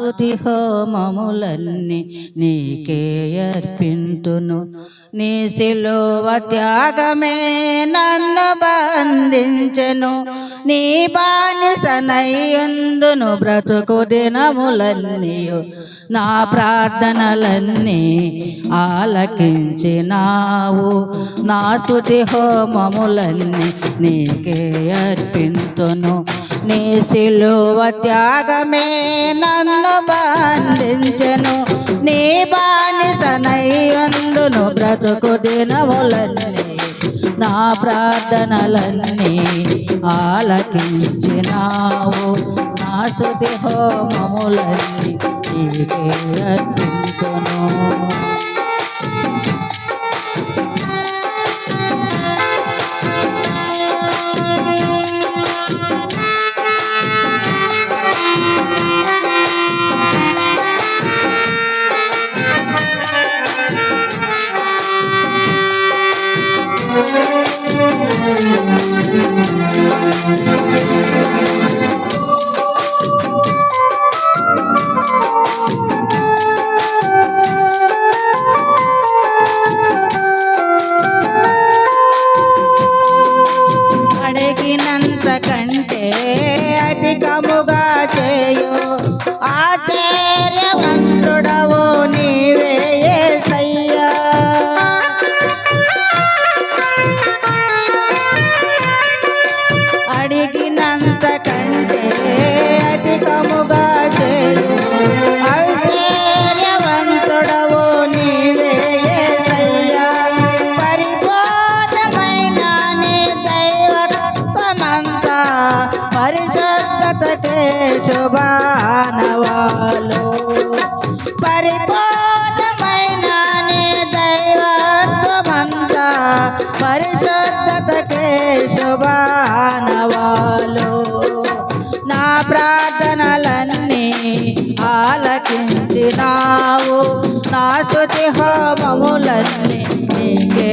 స్తుతి హోమములన్నీ నీకే అర్పింతును. నీ శిలువ త్యాగమే నన్ను బంధించెను. నీ బానిసనయ్యుందును బ్రతుకు దినములన్నీయు. నా ప్రార్థనలన్నీ ఆలకించినావు. నా స్తుతి హోమములన్నీ నీకే అర్పింతును. నీ శిలువ త్యాగమే నన్ను బంధించెను. నీ బానిసనయ్యుందును బ్రతుకు దినములన్నీ నా ప్రార్థనలన్నీ ఆలకించినావు. నా శృతి హోమములన్నీ నీకే అర్పించును. చేయు ఆశ్చర్యవంతుడవు. పరిశుద్ధతకే శుభానవాలు. పరిపూర్ణమైన నీ దైవత్వమంతా పరిశుద్ధతకే శుభానవాలు. నా ప్రార్థనలన్నీ ఆలకించినావు. నా స్తుతి హోమములన్నీ నీకే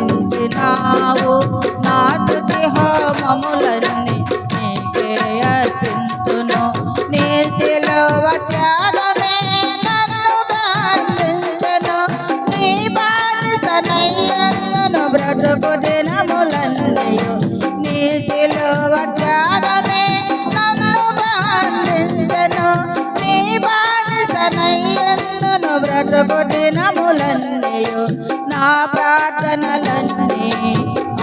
ఆలకించినావు. నా తుది హోమములన్నీ నీకే అర్పింతును నీ శిలువ త్యాగమే దినములన్నయు నీ త్యాగమే నన్ను బంధించెను. నీ బాధితనయ్యను బ్రతుకు దినములన్నయు నా ప్రార్థనలన్నీ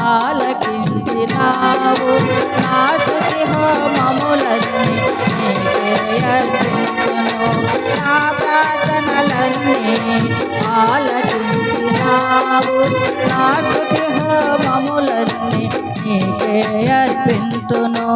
ఆలకించినావు. నా స్తుతి హోమములన్నీ నా ప్రార్థనలన్నీ ఆలకించినావు నా స్తుతి హోమములన్నీ నీకే అర్పింతును.